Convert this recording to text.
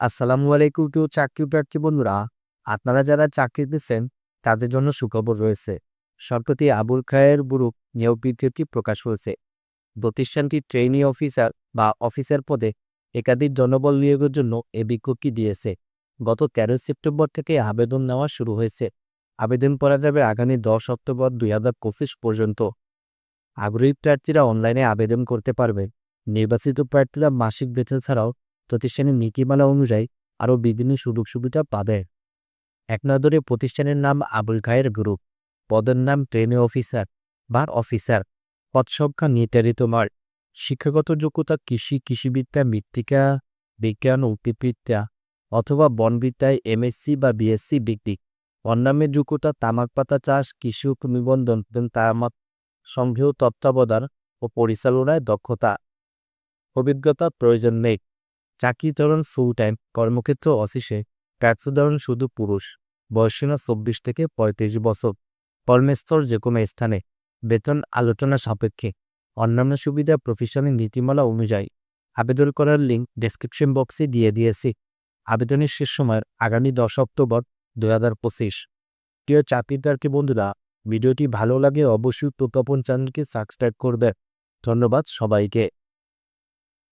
আসসালামু আলাইকুম প্রিয় চাকরি প্রার্থী বন্ধুরা। আপনারা যারা চাকরি পেয়েছেন তাদের জন্য সুখবর রয়েছে। সম্প্রতি আবুল খায়ের বুরুক নিয়োগ বিজ্ঞপ্তি প্রকাশ হয়েছে প্রতিষ্ঠানটি ট্রেনি অফিসার বা অফিসার পদে একাধিক জনবল নিয়োগের জন্য এ বিজ্ঞপ্তি দিয়েছে। গত তেরোই সেপ্টেম্বর থেকে আবেদন নেওয়া শুরু হয়েছে। আবেদন করা যাবে আগামী দশ অক্টোবর দুই হাজার পঁচিশ পর্যন্ত। আগ্রহী প্রার্থীরা অনলাইনে আবেদন করতে পারবেন নির্বাচিত প্রার্থীরা মাসিক বেতন ছাড়াও প্রতিষ্ঠানের নীতিমালা অনুযায়ী আরও বিভিন্ন সুযোগ সুবিধা পাবে। এক প্রতিষ্ঠানের নাম আবুল খায়ের গ্রুপ। পদের নাম ট্রেনে অফিসার বা অফিসার। পদ সংখ্যা নির্ধারিত মার শিক্ষাগত যোগ্যতা কৃষি, কৃষিবিদ্যা, মৃত্তিকা, বিজ্ঞান, উদ্ভিদবিদ্যা অথবা বনবিদ্যায় এমএসসি বা বিএসসি ডিগ্রি। অন্যান্য যোগ্যতা তামাক পাতা চাষ কৃষি নিবন্ধন এবং তামাক সংঘেয় তত্ত্বাবধান ও পরিচালনায় দক্ষতা। অভিজ্ঞতা প্রয়োজন নেই। চাকরি ধরন ফুল টাইম কর্মক্ষেত্র অফিসে প্রার্থী ধরন শুধু পুরুষ বয়সসীমা চব্বিশ থেকে পঁয়ত্রিশ বছর। কর্মস্থল যে কোনো স্থানে, বেতন আলোচনা সাপেক্ষে। অন্যান্য সুবিধা প্রফেশনের নীতিমালা অনুযায়ী। আবেদন করার লিঙ্ক ডেসক্রিপশন বক্সে দিয়ে দিয়েছি। আবেদনের শেষ সময়ের আগামী দশ অক্টোবর দু হাজার পঁচিশ। প্রিয় চাকরিদারকে বন্ধুরা, ভিডিওটি ভালো লাগে অবশ্যই প্রজ্ঞাপন চ্যানেলকে সাবস্ক্রাইব করবে ধন্যবাদ সবাইকে।